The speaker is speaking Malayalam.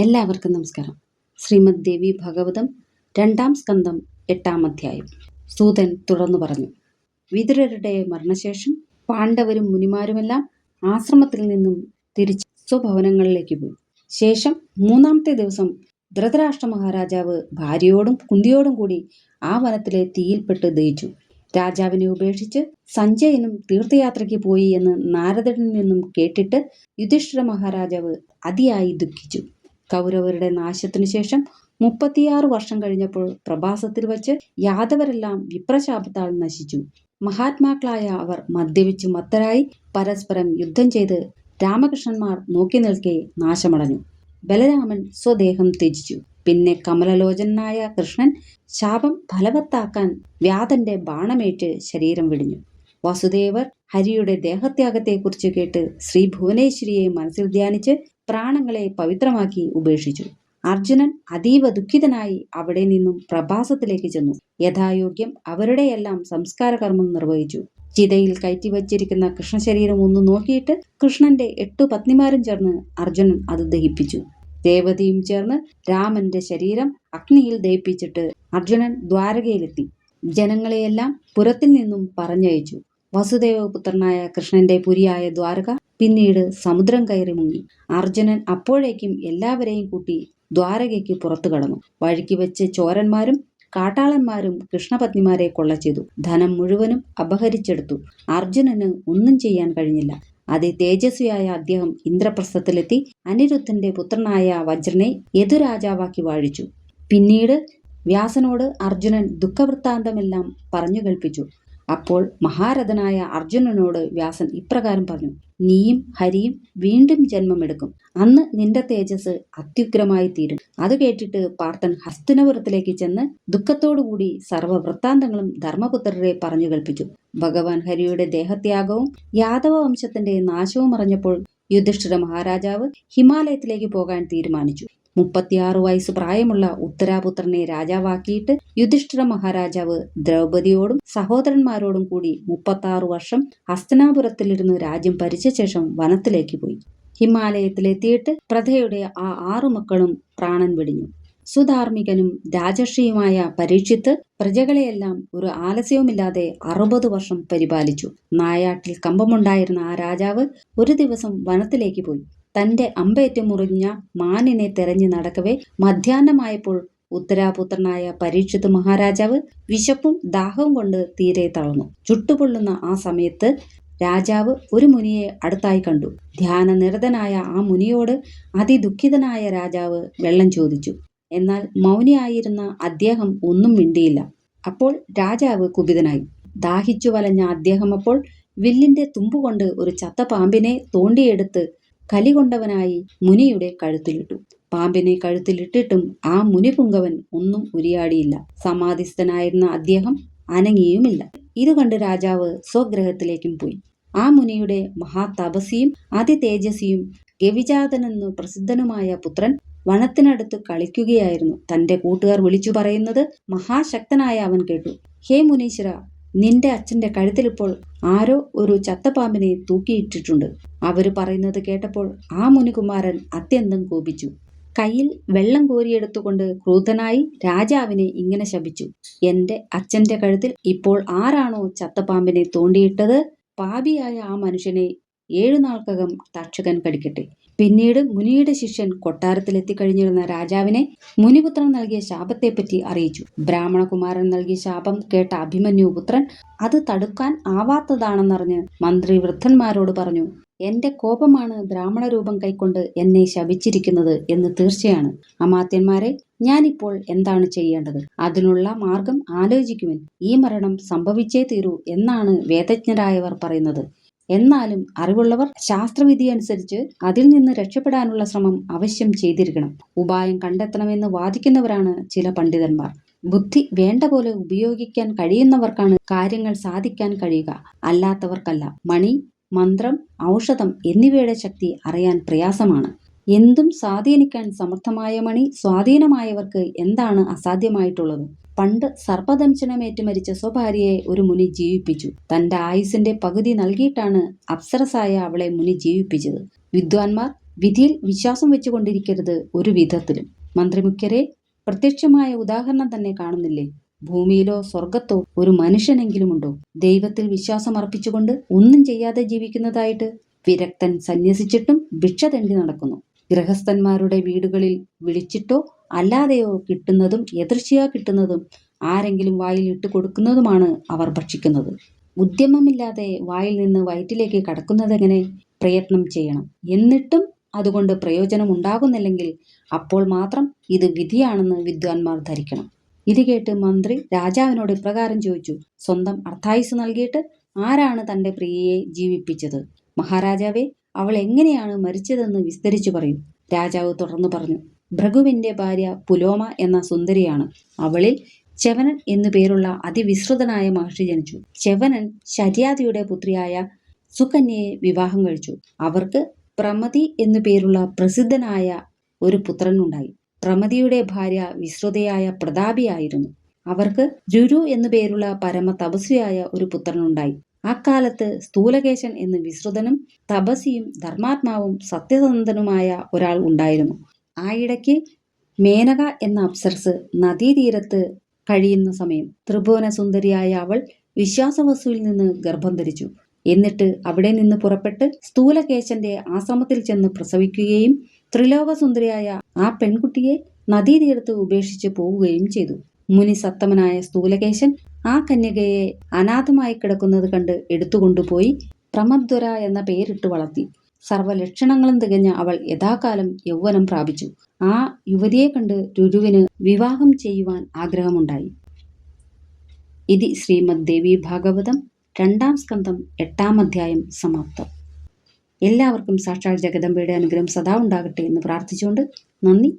എല്ലാവർക്കും നമസ്കാരം. ശ്രീമദ് ദേവി ഭഗവതം രണ്ടാം സ്കന്ധം എട്ടാം അധ്യായം. സൂതൻ തുടർന്നു പറഞ്ഞു വിതുരരുടെ മരണശേഷം പാണ്ഡവരും മുനിമാരുമെല്ലാം ആശ്രമത്തിൽ നിന്നും തിരിച്ച് സ്വഭവനങ്ങളിലേക്ക് പോയി. ശേഷം മൂന്നാമത്തെ ദിവസം ധൃതരാഷ്ട്ര മഹാരാജാവ് ഭാര്യയോടും കുന്തിയോടും കൂടി ആ വനത്തിലെ തീയിൽപ്പെട്ട് ദഹിച്ചു. രാജാവിനെ ഉപേക്ഷിച്ച് സഞ്ജയനും തീർത്ഥയാത്രയ്ക്ക് പോയി എന്ന് നാരദനിൽ നിന്നും കേട്ടിട്ട് യുധിഷ്ഠിര മഹാരാജാവ് അതിയായി ദുഃഖിച്ചു. കൗരവരുടെ നാശത്തിനു ശേഷം മുപ്പത്തിയാറ് വർഷം കഴിഞ്ഞപ്പോൾ പ്രഭാസത്തിൽ വച്ച് യാദവരെല്ലാം വിപ്രശാപത്താൽ നശിച്ചു. മഹാത്മാക്കളായ അവർ മദ്യപിച്ച് മത്തരായി പരസ്പരം യുദ്ധം ചെയ്ത് രാമകൃഷ്ണന്മാർ നോക്കി നിൽക്കെ നാശമടഞ്ഞു. ബലരാമൻ സ്വദേഹം ത്യജിച്ചു. പിന്നെ കമലലോചനായ കൃഷ്ണൻ ശാപം ഫലവത്താക്കാൻ വ്യാധന്റെ ബാണമേറ്റ് ശരീരം വിടിഞ്ഞു. വസുദേവർ ഹരിയുടെ ദേഹത്യാഗത്തെക്കുറിച്ച് കേട്ട് ശ്രീ ഭുവനേശ്വരിയെ മനസ്സിൽ ധ്യാനിച്ച് പ്രാണങ്ങളെ പവിത്രമാക്കി ഉപേക്ഷിച്ചു. അർജുനൻ അതീവ ദുഃഖിതനായി അവിടെ നിന്നും പ്രഭാസത്തിലേക്ക് ചെന്നു. യഥായോഗ്യം അവരുടെയെല്ലാം സംസ്കാര കർമ്മം നിർവഹിച്ചു. ചിതയിൽ കയറ്റിവച്ചിരിക്കുന്ന കൃഷ്ണശരീരം ഒന്ന് നോക്കിയിട്ട് കൃഷ്ണന്റെ എട്ടു പത്നിമാരും ചേർന്ന് അർജുനൻ അത് ദഹിപ്പിച്ചു. ദേവതയും ചേർന്ന് രാമന്റെ ശരീരം അഗ്നിയിൽ ദഹിപ്പിച്ചിട്ട് അർജുനൻ ദ്വാരകയിലെത്തി. ജനങ്ങളെയെല്ലാം പുരത്തിൽ നിന്നും പറഞ്ഞയച്ചു. വസുദേവപുത്രനായ കൃഷ്ണന്റെ പുരിയായ ദ്വാരക പിന്നീട് സമുദ്രം കയറി മുങ്ങി. അർജുനൻ അപ്പോഴേക്കും എല്ലാവരെയും കൂട്ടി ദ്വാരകയ്ക്ക് പുറത്തു കടന്നു. വഴിക്ക് വെച്ച് ചോരന്മാരും കാട്ടാളന്മാരും കൃഷ്ണപത്നിമാരെ കൊള്ള ചെയ്തു. ധനം മുഴുവനും അപഹരിച്ചെടുത്തു. അർജുനന് ഒന്നും ചെയ്യാൻ കഴിഞ്ഞില്ല. അതി തേജസ്വിയായ അദ്ദേഹം ഇന്ദ്രപ്രസ്ഥത്തിലെത്തി അനിരുദ്ധന്റെ പുത്രനായ വജ്രനെ എതുരാജാവാക്കി വാഴിച്ചു. പിന്നീട് വ്യാസനോട് അർജുനൻ ദുഃഖവൃത്താന്തമെല്ലാം പറഞ്ഞു കേൾപ്പിച്ചു. അപ്പോൾ മഹാരഥനായ അർജുനനോട് വ്യാസൻ ഇപ്രകാരം പറഞ്ഞു നീയും ഹരിയും വീണ്ടും ജന്മമെടുക്കും. അന്ന് നിന്റെ തേജസ് അത്യുഗ്രമായി തീരും അത് കേട്ടിട്ട് പാർത്ഥൻ ഹസ്തിനപുരത്തിലേക്ക് ചെന്ന് ദുഃഖത്തോടുകൂടി സർവവൃത്താന്തങ്ങളും ധർമ്മപുത്രരെ പറഞ്ഞു കൽപ്പിച്ചു ഭഗവാൻ ഹരിയുടെ ദേഹത്യാഗവും യാദവ വംശത്തിന്റെ നാശവും അറിഞ്ഞപ്പോൾ യുധിഷ്ഠിര മഹാരാജാവ് ഹിമാലയത്തിലേക്ക് പോകാൻ തീരുമാനിച്ചു. മുപ്പത്തിയാറ് വയസ്സ് പ്രായമുള്ള ഉത്തരാപുത്രനെ രാജാവാക്കിയിട്ട് യുധിഷ്ഠിര മഹാരാജാവ് ദ്രൗപതിയോടും സഹോദരന്മാരോടും കൂടി മുപ്പത്താറ് വർഷം ഹസ്തനാപുരത്തിലിരുന്ന് രാജ്യം ഭരിച്ച ശേഷം വനത്തിലേക്ക് പോയി. ഹിമാലയത്തിലെത്തിയിട്ട് പ്രഥയുടെ ആ ആറു മക്കളും പ്രാണൻ വെടിഞ്ഞു. സുധാർമ്മികനും രാജർഷിയുമായ പരീക്ഷിത്ത് പ്രജകളെയെല്ലാം ഒരു ആലസ്യവുമില്ലാതെ അറുപത് വർഷം പരിപാലിച്ചു. നായാട്ടിൽ കമ്പമുണ്ടായിരുന്ന ആ രാജാവ് ഒരു ദിവസം വനത്തിലേക്ക് പോയി. തന്റെ അമ്പേറ്റ് മുറിഞ്ഞ മാനിനെ തെരഞ്ഞു നടക്കവേ മധ്യാഹ്നമായപ്പോൾ ഉത്തരാപുത്രനായ പരീക്ഷിത് മഹാരാജാവ് വിശപ്പും ദാഹവും കൊണ്ട് തീരെ തളർന്നു. ചുട്ടുപൊള്ളുന്ന ആ സമയത്ത് രാജാവ് ഒരു മുനിയെ അടുത്തായി കണ്ടു. ധ്യാനനിരതനായ ആ മുനിയോട് അതിദുഃഖിതനായ രാജാവ് വെള്ളം ചോദിച്ചു. എന്നാൽ മൗനിയായിരുന്ന അദ്ദേഹം ഒന്നും മിണ്ടിയില്ല. അപ്പോൾ രാജാവ് കുപിതനായി. ദാഹിച്ചു വലഞ്ഞ അദ്ദേഹം അപ്പോൾ വില്ലിന്റെ തുമ്പുകൊണ്ട് ഒരു ചത്ത പാമ്പിനെ തോണ്ടിയെടുത്ത് കലികൊണ്ടവനായി മുനിയുടെ കഴുത്തിലിട്ടു. പാമ്പിനെ കഴുത്തിലിട്ടിട്ടും ആ മുനിപുങ്കവൻ ഒന്നും ഉരിയാടിയില്ല. സമാധിസ്ഥനായിരുന്ന അദ്ദേഹം അനങ്ങിയുമില്ല. ഇത് കണ്ട് രാജാവ് സ്വഗ്രഹത്തിലേക്കും പോയി. ആ മുനിയുടെ മഹാതപസിയും അതിതേജസ്വിയും ഗവിജാതനെന്നു പ്രസിദ്ധനുമായ പുത്രൻ വനത്തിനടുത്ത് കളിക്കുകയായിരുന്നു. തന്റെ കൂട്ടുകാർ വിളിച്ചു പറയുന്നത് മഹാശക്തനായ അവൻ കേട്ടു. ഹേ മുനീശ്വര നിന്റെ അച്ഛന്റെ കഴുത്തിലിപ്പോൾ ആരോ ഒരു ചത്തപ്പാമ്പിനെ തൂക്കിയിട്ടിട്ടുണ്ട്. അവർ പറയുന്നത് കേട്ടപ്പോൾ ആ മുനികുമാരൻ അത്യന്തം കോപിച്ചു. കയ്യിൽ വെള്ളം കോരിയെടുത്തുകൊണ്ട് ക്രൂധനായി രാജാവിനെ ഇങ്ങനെ ശപിച്ചു. എന്റെ അച്ഛന്റെ കഴുത്തിൽ ഇപ്പോൾ ആരാണോ ചത്തപ്പാമ്പിനെ തോണ്ടിയിട്ടത്? പാപിയായ ആ മനുഷ്യനെ ഏഴുനാൾക്കകം തക്ഷകൻ കടിക്കട്ടെ. പിന്നീട് മുനിയുടെ ശിഷ്യൻ കൊട്ടാരത്തിലെത്തിക്കഴിഞ്ഞിരുന്ന രാജാവിനെ മുനിപുത്രൻ നൽകിയ ശാപത്തെപ്പറ്റി അറിയിച്ചു. ബ്രാഹ്മണകുമാരൻ നൽകിയ ശാപം കേട്ട അഭിമന്യു പുത്രൻ അത് തടുക്കാൻ ആവാത്തതാണെന്നറിഞ്ഞ് മന്ത്രി വൃദ്ധന്മാരോട് പറഞ്ഞു എന്റെ കോപമാണ് ബ്രാഹ്മണ രൂപം കൈക്കൊണ്ട് എന്നെ ശപിച്ചിരിക്കുന്നത് എന്ന് തീർച്ചയാണ്. അമാത്യന്മാരെ ഞാനിപ്പോൾ എന്താണ് ചെയ്യേണ്ടത്? അതിനുള്ള മാർഗം ആലോചിക്കുവിൻ. ഈ മരണം സംഭവിച്ചേ തീരൂ എന്നാണ് വേദജ്ഞരായവർ പറയുന്നത്. എന്നാലും അറിവുള്ളവർ ശാസ്ത്രവിധി അനുസരിച്ച് അതിൽ നിന്ന് രക്ഷപ്പെടാനുള്ള ശ്രമം അവശ്യം ചെയ്തിരിക്കണം. ഉപായം കണ്ടെത്തണമെന്ന് വാദിക്കുന്നവരാണ് ചില പണ്ഡിതന്മാർ. ബുദ്ധി വേണ്ട പോലെ ഉപയോഗിക്കാൻ കഴിയുന്നവർക്കാണ് കാര്യങ്ങൾ സാധിക്കാൻ കഴിയുക. അല്ലാത്തവർക്കല്ല. മണി മന്ത്രം ഔഷധം എന്നിവയുടെ ശക്തി അറിയാൻ പ്രയാസമാണ്. എന്തും സ്വാധീനിക്കാൻ സമർത്ഥമായ മണി സ്വാധീനമായവർക്ക് എന്താണ് അസാധ്യമായിട്ടുള്ളത്? പണ്ട് സർപ്പദംശനമേറ്റ് മരിച്ച സ്വഭാര്യയെ ഒരു മുനി ജീവിപ്പിച്ചു. തന്റെ ആയുസിന്റെ പകുതി നൽകിയിട്ടാണ് അപ്സരസായ അവളെ മുനി ജീവിപ്പിച്ചത്. വിദ്വാൻമാർ വിധിയിൽ വിശ്വാസം വെച്ചുകൊണ്ടിരിക്കരുത് ഒരു വിധത്തിലും. മന്ത്രിമുഖ്യരെ പ്രത്യക്ഷമായ ഉദാഹരണം തന്നെ കാണുന്നില്ലേ? ഭൂമിയിലോ സ്വർഗത്തോ ഒരു മനുഷ്യനെങ്കിലുമുണ്ടോ? ദൈവത്തിൽ വിശ്വാസം അർപ്പിച്ചുകൊണ്ട് ഒന്നും ചെയ്യാതെ ജീവിക്കുന്നതായിട്ട് വിരക്തൻ സന്യസിച്ചിട്ടും ഭിക്ഷ തെണ്ടി നടക്കുന്നു. ഗൃഹസ്ഥന്മാരുടെ വീടുകളിൽ വിളിച്ചിട്ടോ അല്ലാതെയോ കിട്ടുന്നതും എതിർച്ചയാ കിട്ടുന്നതും ആരെങ്കിലും വായിൽ ഇട്ട് കൊടുക്കുന്നതുമാണ് അവർ ഭക്ഷിക്കുന്നത്. ഉദ്യമമില്ലാതെ വായിൽ നിന്ന് വയറ്റിലേക്ക് കടക്കുന്നതെങ്ങനെ പ്രയത്നം ചെയ്യണം. എന്നിട്ടും അതുകൊണ്ട് പ്രയോജനം ഉണ്ടാകുന്നില്ലെങ്കിൽ അപ്പോൾ മാത്രം ഇത് വിധിയാണെന്ന് വിദ്വാൻമാർ ധരിക്കണം. ഇത് കേട്ട് മന്ത്രി രാജാവിനോട് ഇപ്രകാരം ചോദിച്ചു. സ്വന്തം അർത്ഥായുസ് നൽകിയിട്ട് ആരാണ് തന്റെ പ്രിയയെ ജീവിപ്പിച്ചത്? മഹാരാജാവേ അവൾ എങ്ങനെയാണ് മരിച്ചതെന്ന് വിസ്തരിച്ചു പറയും. രാജാവ് തുടർന്നു പറഞ്ഞു ഭൃഗുവിന്റെ ഭാര്യ പുലോമ എന്ന സുന്ദരിയാണ്. അവളിൽ ചെവനൻ എന്നു പേരുള്ള അതിവിസ്തൃതനായ മഹർഷി ജനിച്ചു. ചെവനൻ ശര്യാദിയുടെ പുത്രിയായ സുകന്യയെ വിവാഹം കഴിച്ചു. അവർക്ക് പ്രമതി എന്നു പേരുള്ള പ്രസിദ്ധനായ ഒരു പുത്രൻ ഉണ്ടായി പ്രമതിയുടെ ഭാര്യ വിശ്രുതയായ പ്രതാപിയായിരുന്നു. അവർക്ക് രുരു എന്നു പേരുള്ള പരമ തപസ്വിയായ ഒരു പുത്രനുണ്ടായി. അക്കാലത്ത് സ്ഥൂലകേശൻ എന്ന് വിശ്രുതനും തപസിയും ധർമാത്മാവും സത്യസന്ധനുമായ ഒരാൾ ഉണ്ടായിരുന്നു. ആയിടയ്ക്ക് മേനക എന്ന അപ്സർസ് നദീതീരത്ത് കഴിയുന്ന സമയം ത്രിഭുവന സുന്ദരിയായ അവൾ വിശ്വാസവസ്തുവിൽ നിന്ന് ഗർഭം ധരിച്ചു. എന്നിട്ട് അവിടെ നിന്ന് പുറപ്പെട്ട് സ്ഥൂലകേശന്റെ ആശ്രമത്തിൽ ചെന്ന് പ്രസവിക്കുകയും ത്രിലോകസുന്ദരിയായ ആ പെൺകുട്ടിയെ നദീതീരത്ത് ഉപേക്ഷിച്ച് പോവുകയും ചെയ്തു. മുനി സത്തമനായ സ്ഥൂലകേശൻ ആ കന്യകയെ അനാഥമായി കിടക്കുന്നത് കണ്ട് എടുത്തുകൊണ്ടുപോയി പ്രമദ്വര എന്ന പേരിട്ട് വളർത്തി. സർവലക്ഷണങ്ങളും തികഞ്ഞ അവൾ യഥാകാലം യൗവനം പ്രാപിച്ചു. ആ യുവതിയെ കണ്ട് രുരുവിന് വിവാഹം ചെയ്യുവാൻ ആഗ്രഹമുണ്ടായി. ഇതി ശ്രീമദ് ദേവി ഭാഗവതം രണ്ടാം സ്കന്ധം എട്ടാം അധ്യായം സമാപ്തം. എല്ലാവർക്കും സാക്ഷാൽ ജഗദമ്പയുടെ അനുഗ്രഹം സദാ ഉണ്ടാകട്ടെ എന്ന് പ്രാർത്ഥിച്ചുകൊണ്ട് നന്ദി.